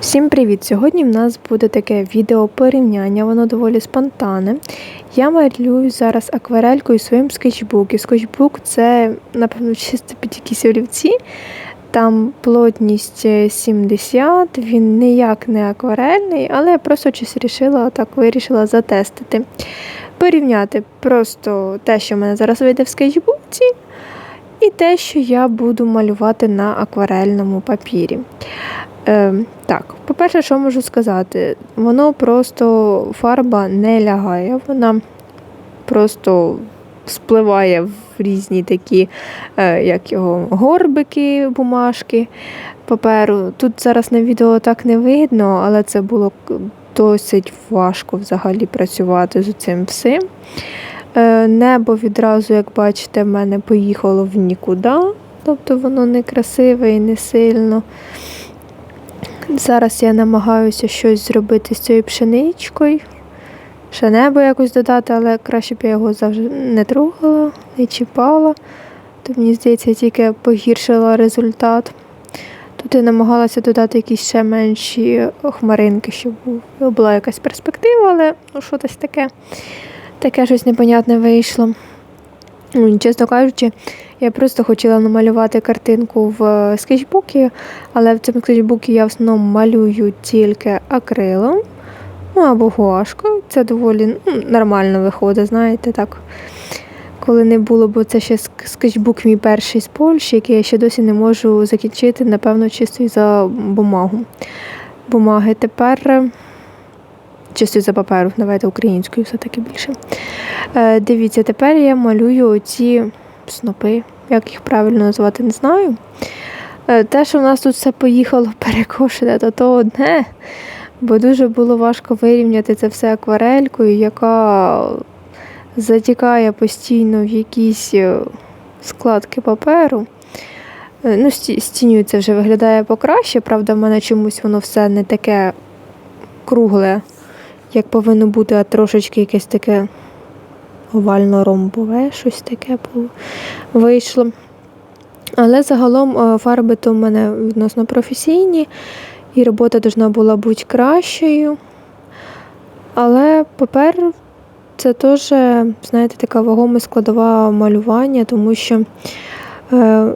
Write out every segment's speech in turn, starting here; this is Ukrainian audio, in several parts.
Всім привіт! Сьогодні в нас буде таке відео порівняння, воно доволі спонтанне. Я малюю зараз акварелькою своїм скетчбук. І скетчбук це, напевно, чисто під якісь олівці. Там плотність е, 70, він ніяк не акварельний, але я просто щось вирішила, так вирішила затестити. Порівняти просто те, що в мене зараз вийде в скетчбуці, і те, що я буду малювати на акварельному папірі. Е, так, по-перше, що можу сказати? Воно просто фарба не лягає, вона просто спливає в різні такі, е, як його, горбики, бумажки паперу. Тут зараз на відео так не видно, але це було досить важко взагалі працювати з цим всім. Е, небо відразу, як бачите, в мене поїхало в нікуди, тобто воно не красиве і не сильно. Зараз я намагаюся щось зробити з цією пшеничкою. Ще небо якось додати, але краще б я його завжди не трогала, не чіпала. То мені здається, я тільки погіршила результат. Тут я намагалася додати якісь ще менші хмаринки, щоб була якась перспектива, але ну що десь таке. Таке щось непонятне вийшло. Чесно кажучи, я просто хотіла намалювати картинку в е, скетчбуці, але в цьому скетчбуці я в основному малюю тільки акрилом, ну або гуашкою. Це доволі ну, нормально виходить, знаєте, так. Коли не було, бо це ще ск- скетчбук мій перший з Польщі, який я ще досі не можу закінчити, напевно, чисто за бумагу. Бумаги тепер е, чисто за паперу, давайте українською все-таки більше. Е, дивіться, тепер я малюю оці снопи, як їх правильно назвати, не знаю. Е, те, що в нас тут все поїхало перекошене, то то одне, бо дуже було важко вирівняти це все акварелькою, яка затікає постійно в якісь е, складки паперу. Е, Ну, ті- це вже виглядає покраще, правда, в мене чомусь воно все не таке кругле, як повинно бути, а трошечки якесь таке овально-ромбове, щось таке було- вийшло. Але загалом е, фарби то в мене відносно професійні, і робота повинна була бути кращою. Але папер це теж, знаєте, така вагома складова малювання, тому що е,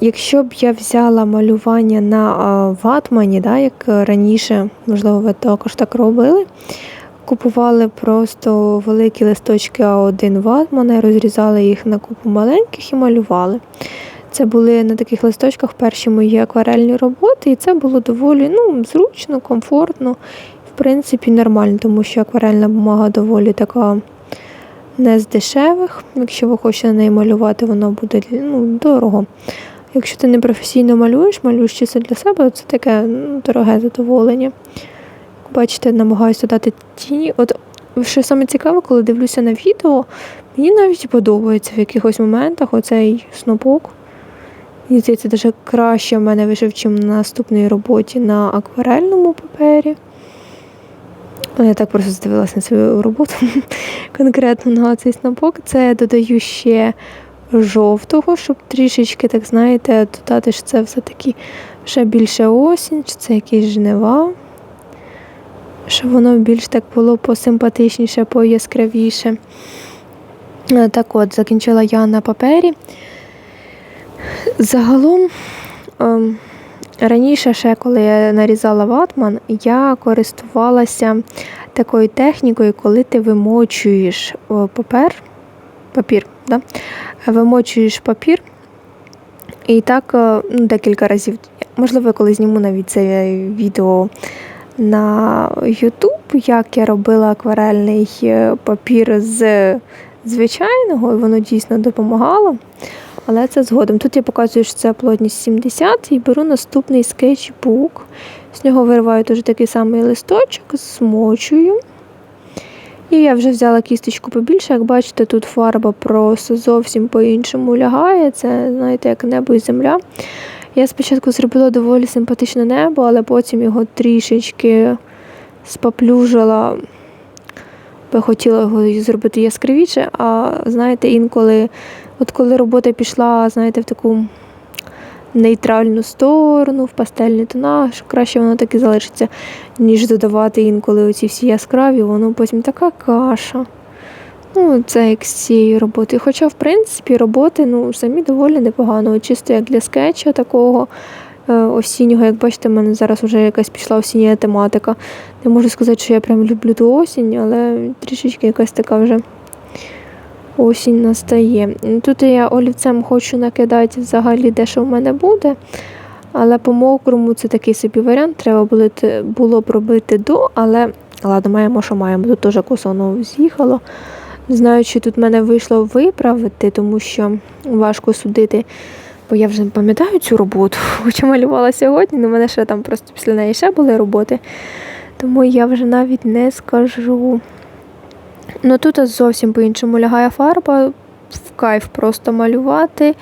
якщо б я взяла малювання на ватмані, да, як раніше, можливо, ви також так робили, купували просто великі листочки А1 ватмана, розрізали їх на купу маленьких і малювали. Це були на таких листочках перші мої акварельні роботи, і це було доволі ну, зручно, комфортно, в принципі, нормально, тому що акварельна бумага доволі така не з дешевих. Якщо ви хочете на неї малювати, воно буде ну, дорого. Якщо ти не професійно малюєш, малюєш чисто для себе, це таке ну, дороге задоволення. Бачите, намагаюся додати тіні. От що саме цікаве, коли дивлюся на відео, мені навіть подобається в якихось моментах оцей снопок. Мені здається, даже краще в мене вийшов, чим на наступній роботі на акварельному папері. Я так просто здивилася на свою роботу конкретно на цей снопок. Це додаю ще жовтого, щоб трішечки, так знаєте, додати, що це все-таки ще більше осінь, чи це якісь жнива. Щоб воно більш так було посимпатичніше, пояскравіше. Е, Так от, закінчила я на папері. Загалом, ем, раніше, ще коли я нарізала ватман, я користувалася такою технікою, коли ти вимочуєш папер, папір, да? вимочуєш папір. І так е, ну, декілька разів. Можливо, я коли зніму навіть це відео на YouTube, як я робила акварельний е, папір з звичайного, і воно дійсно допомагало. Але це згодом. Тут я показую, що це плотність 70 і беру наступний скетчбук. З нього вириваю теж такий самий листочок, змочую. І я вже взяла кісточку побільше. Як бачите, тут фарба просто зовсім по-іншому лягає. Це, знаєте, як небо і земля. Я спочатку зробила доволі симпатичне небо, але потім його трішечки споплюжила, бо хотіла його зробити яскравіше. А знаєте, інколи, от коли робота пішла, знаєте, в таку нейтральну сторону, в пастельні тона, що краще воно так і залишиться, ніж додавати інколи оці всі яскраві, воно потім така каша. Ну, це як з цієї роботи. Хоча, в принципі, роботи ну, самі доволі непогано. Чисто як для скетча такого е, осіннього, як бачите, в мене зараз вже якась пішла осіння тематика. Не можу сказати, що я прям люблю ту осінь, але трішечки якась така вже осінь настає. Тут я олівцем хочу накидати взагалі де що в мене буде. Але по мокрому це такий собі варіант. Треба було, б робити до, але ладно, маємо, що маємо. Тут теж косо воно з'їхало. Не знаю, чи тут мене вийшло виправити, тому що важко судити, бо я вже не пам'ятаю цю роботу, хоча малювала сьогодні, але в мене ще там просто після неї ще були роботи. Тому я вже навіть не скажу. Ну тут зовсім по-іншому лягає фарба, в кайф просто малювати.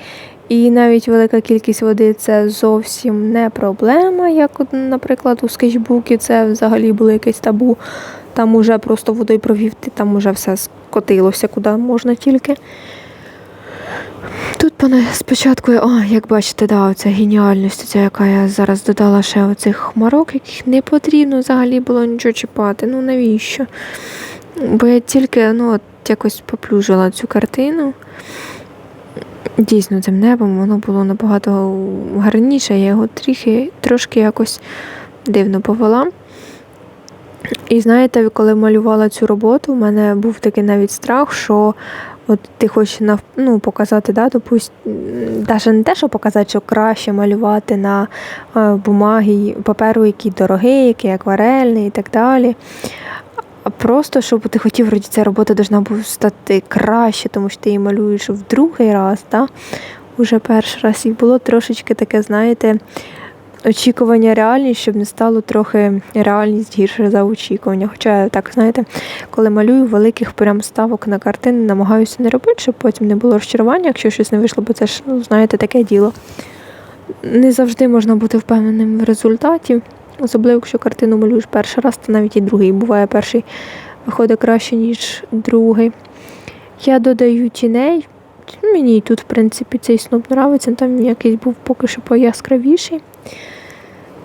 І навіть велика кількість води це зовсім не проблема, як, наприклад, у скетчбуці це взагалі було якесь табу. Там уже просто водою провів, ти там уже все скотилося, куди можна тільки. Тут пане спочатку, а, як бачите, да, оця геніальність, ця, яка я зараз додала ще оцих хмарок, яких не потрібно взагалі було нічого чіпати. Ну навіщо? Бо я тільки ну, от якось поплюжила цю картину. Дійсно, цим небом воно було набагато гарніше, я його трохи, трошки якось дивно повела. І знаєте, коли малювала цю роботу, у мене був такий навіть страх, що от ти хочеш нав- ну, показати, да, допусть, навіть не те, що показати, що краще малювати на е, бумагі, паперу, який дорогий, який акварельний і так далі. А просто, щоб ти хотів, вроді, ця робота должна була стати краще, тому що ти її малюєш в другий раз, да? уже перший раз. І було трошечки таке, знаєте, очікування реальність, щоб не стало трохи реальність гірше за очікування. Хоча так, знаєте, коли малюю великих прям ставок на картини, намагаюся не робити, щоб потім не було розчарування, якщо щось не вийшло, бо це ж, ну, знаєте, таке діло. Не завжди можна бути впевненим в результаті. Особливо, якщо картину малюєш перший раз, то навіть і другий. Буває перший виходить краще, ніж другий. Я додаю тіней. Мені і тут, в принципі, цей сноп подобається, там якийсь був поки що пояскравіший.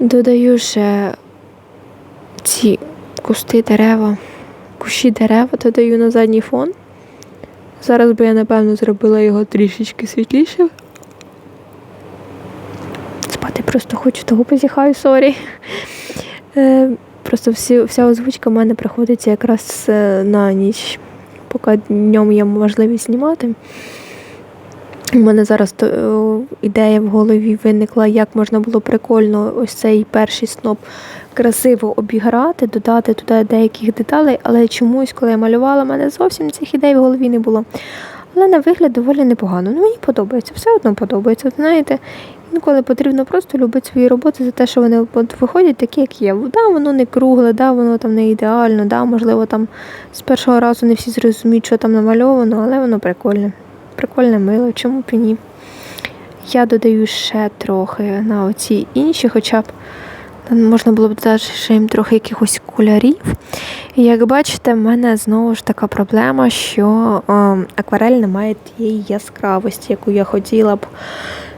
Додаю ще ці кусти дерева, кущі дерева додаю на задній фон. Зараз би я, напевно, зробила його трішечки світлішим. Спати просто хочу, того позіхаю, сорі. Е, Просто всі, вся озвучка в мене приходиться якраз е, на ніч, поки днем є можливість знімати. У мене зараз то, е, ідея в голові виникла, як можна було прикольно ось цей перший сноп красиво обіграти, додати туди деяких деталей, але чомусь, коли я малювала, в мене зовсім цих ідей в голові не було. Але на вигляд доволі непогано. Ну, мені подобається, все одно подобається. От Знаєте, інколи потрібно просто любити свої роботи за те, що вони от виходять такі, як є. Да, воно не кругле, да, воно там не ідеально, да, можливо, там з першого разу не всі зрозуміють, що там намальовано, але воно прикольне. Прикольне мило, чому б і ні. Я додаю ще трохи на оці інші, хоча б можна було б додати ще їм трохи якихось кольорів. І як бачите, в мене знову ж така проблема, що е, акварель не має тієї яскравості, яку я хотіла б,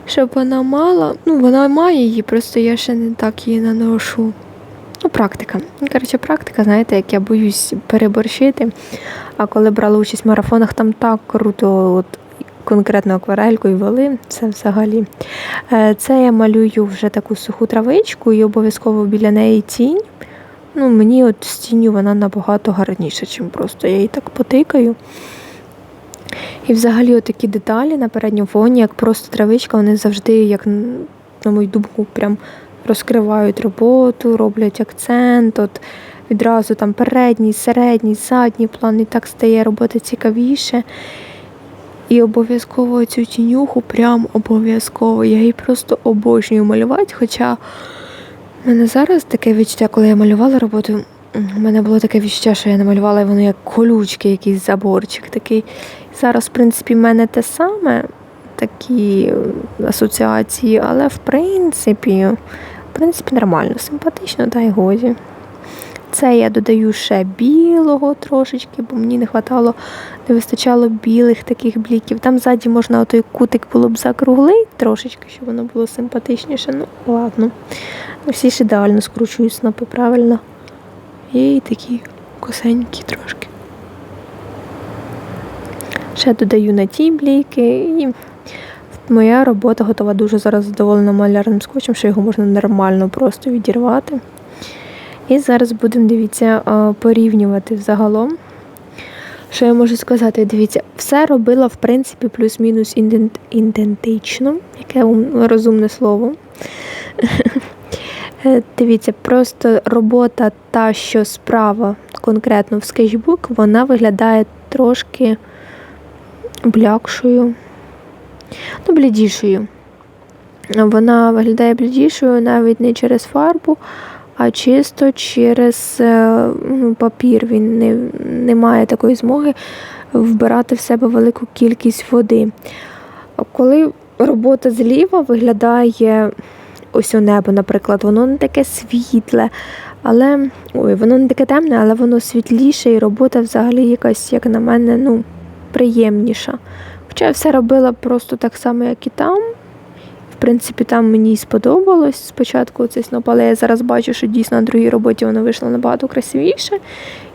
щоб вона мала. Ну, вона має її, просто я ще не так її наношу. Ну, практика. Ну, Коротше, практика, знаєте, як я боюсь переборщити. А коли брала участь в марафонах, там так круто, от конкретно акварелькою вели, це взагалі. Е, Це я малюю вже таку суху травичку і обов'язково біля неї тінь. Ну, мені от з тінню вона набагато гарніша, ніж просто я її так потикаю. І взагалі такі деталі на передньому фоні, як просто травичка, вони завжди, як на мою думку, прям розкривають роботу, роблять акцент. От відразу там передній, середній, задній план, і так стає робота цікавіше. І обов'язково цю тінюху, прям обов'язково. Я її просто обожнюю малювати. Хоча в мене зараз таке відчуття, коли я малювала роботу, у мене було таке відчуття, що я намалювала воно як колючки, якийсь заборчик такий. Зараз, в принципі, в мене те саме, такі асоціації, але в принципі, в принципі, нормально, симпатично, та й годі. Це я додаю ще білого трошечки, бо мені не вистачало, не вистачало білих таких бліків. Там ззаді можна отой кутик було б закруглий трошечки, щоб воно було симпатичніше. Ну, ладно. Всі ж ідеально скручують снопи правильно. І такі косенькі трошки. Ще додаю на ті бліки і моя робота готова дуже зараз задоволена малярним скотчем, що його можна нормально просто відірвати. І зараз будемо, дивіться, порівнювати взагалом. Що я можу сказати? Дивіться, все робила, в принципі, плюс-мінус ідент- ідентично, яке розумне слово. Е, Дивіться, просто робота та, що справа конкретно в скетчбук, вона виглядає трошки блякшою, ну, блідішою. Вона виглядає блідішою навіть не через фарбу, а чисто через е, ну, папір. Він не, не має такої змоги вбирати в себе велику кількість води. Коли робота зліва виглядає ось у небо, наприклад, воно не таке світле, але ой, воно не таке темне, але воно світліше, і робота взагалі якась, як на мене, ну, приємніша. Хоча я все робила просто так само, як і там. В принципі, там мені і сподобалось спочатку цей сноп, але я зараз бачу, що дійсно на другій роботі воно вийшло набагато красивіше,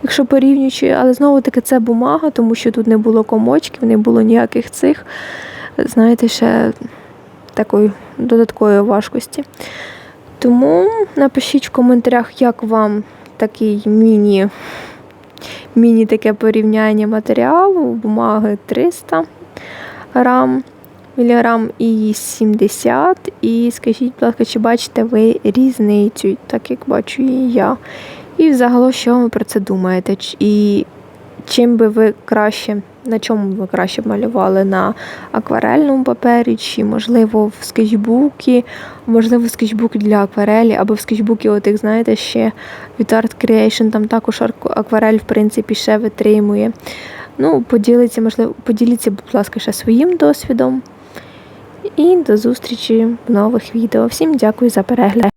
якщо порівнюючи. Але знову таки це бумага, тому що тут не було комочків, не було ніяких цих, знаєте, ще такої додаткової важкості. Тому напишіть в коментарях, як вам такий міні, міні таке порівняння матеріалу, бумаги 300 грам міліграм і 70. І скажіть, будь ласка, чи бачите ви різницю, так як бачу і я. І взагалі, що ви про це думаєте? І чим би ви краще, на чому ви краще малювали? На акварельному папері, чи, можливо, в скетчбукі, можливо, в скетчбук для акварелі, або в скетчбукі, отих, знаєте, ще від Art Creation, там також акварель, в принципі, ще витримує. Ну, поділіться, можливо, поділіться, будь ласка, ще своїм досвідом. І до зустрічі в нових відео. Всім дякую за перегляд.